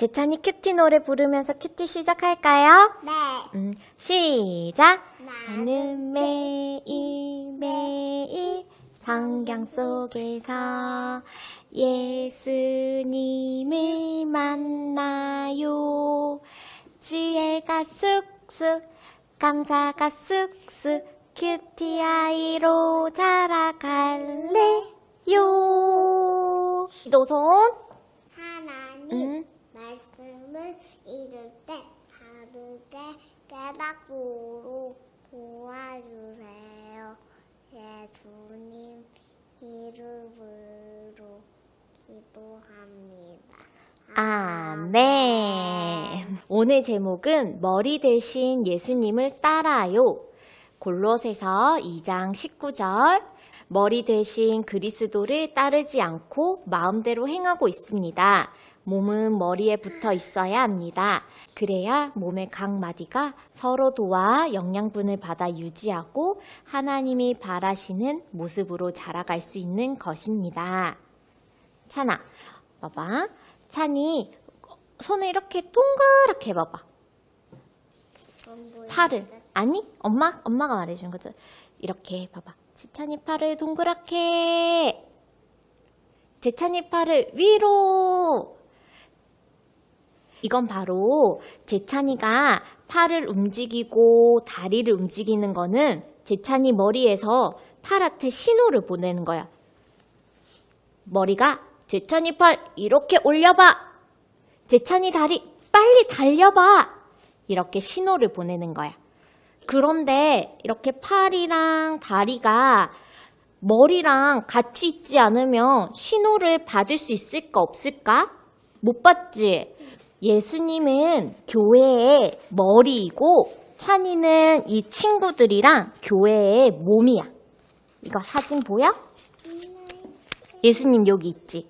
제찬이 큐티 노래 부르면서 큐티 시작할까요? 네. 음, 시작! 나는 나는 매일 매일 성경 속에서 예수님을 만나요. 지혜가 쑥쑥, 감사가 쑥쑥, 큐티 아이로 자라갈래요. 음, 읽을 때 바르게 깨닫도록 도와주세요. 예수님 이름으로 기도합니다. 아멘. 오늘 제목은 머리 대신 예수님을 따라요. 골로새서 2장 19절. 머리 대신 그리스도를 따르지 않고 마음대로 행하고 있습니다. 몸은 머리에 붙어 있어야 합니다. 그래야 몸의 각 마디가 서로 도와 영양분을 받아 유지하고 하나님이 바라시는 모습으로 자라갈 수 있는 것입니다. 찬아, 봐봐. 찬이 손을 이렇게 동그랗게 해봐봐. 전부 팔을. 아니, 엄마, 엄마가 말해준 거죠. 이렇게 봐봐. 제찬이 팔을 동그랗게. 제찬이 팔을 위로. 이건 바로 제찬이가 팔을 움직이고 다리를 움직이는 거는 제찬이 머리에서 팔한테 신호를 보내는 거야. 머리가 제찬이 팔 이렇게 올려봐. 제찬이 다리 빨리 달려봐. 이렇게 신호를 보내는 거야. 그런데 이렇게 팔이랑 다리가 머리랑 같이 있지 않으면 신호를 받을 수 있을까 없을까? 못 받지? 예수님은 교회의 머리이고 찬이는 이 친구들이랑 교회의 몸이야. 이거 사진 보여? 예수님 여기 있지?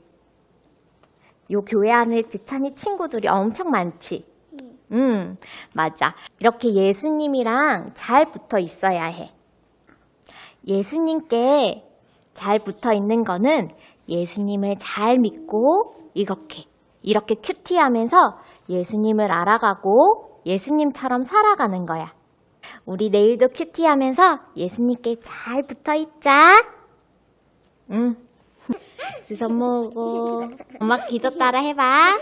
요 교회 안에 지찬이 친구들이 엄청 많지? 응. 음, 맞아. 이렇게 예수님이랑 잘 붙어 있어야 해. 예수님께 잘 붙어 있는 거는 예수님을 잘 믿고 이렇게, 이렇게 큐티하면서 예수님을 알아가고 예수님처럼 살아가는 거야. 우리 내일도 큐티하면서 예수님께 잘 붙어 있자. 응. 주선 모으고 엄마 기도 따라 해봐.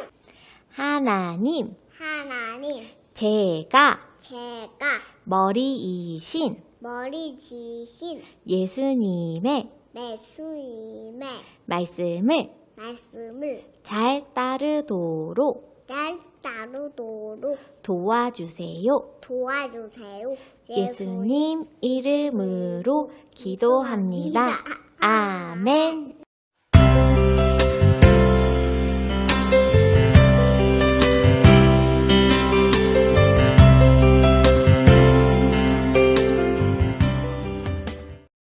하나님, 하나님 제가 제가 머리이신 머리 지신 예수님의 예수님의 말씀을 말씀을 잘 따르도록 잘 따르도록 도와주세요. 도와주세요. 예수님 이름으로 기도합니다. 아멘.